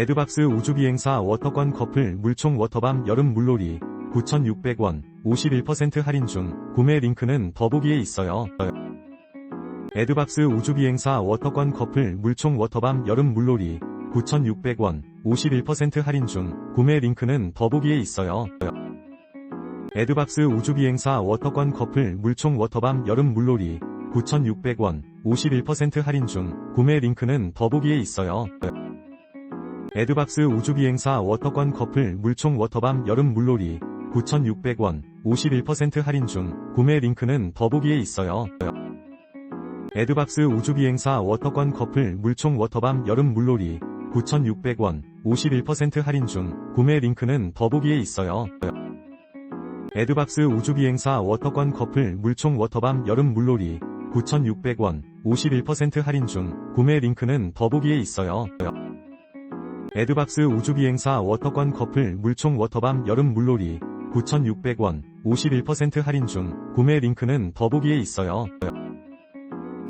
에드박스 우주비행사 워터권 커플 물총 워터밤 여름 물놀이 9,600원 51% 할인 중 구매 링크는 더보기에 있어요. 에드박스 우주비행사 워터권 커플 물총 워터밤 여름 물놀이 9,600원 51% 할인 중 구매 링크는 더보기에 있어요. 에드박스 우주비행사 워터권 커플 물총 워터밤 여름 물놀이 9,600원 51% 할인 중 구매 링크는 더보기에 있어요. 에드박스 우주비행사 워터권 커플 물총 워터밤 여름 물놀이 9,600원 51% 할인 중 구매 링크는 더보기에 있어요. 에드박스 우주비행사 워터권 커플 물총 워터밤 여름 물놀이 9,600원 51% 할인 중 구매 링크는 더보기에 있어요. 에드박스 우주비행사 워터권 커플 물총 워터밤 여름 물놀이 9,600원 51% 할인 중 구매 링크는 더보기에 있어요. 에드박스 우주비행사 워터권 커플 물총 워터밤 여름 물놀이 9,600원 51% 할인 중 구매 링크는 더보기에 있어요.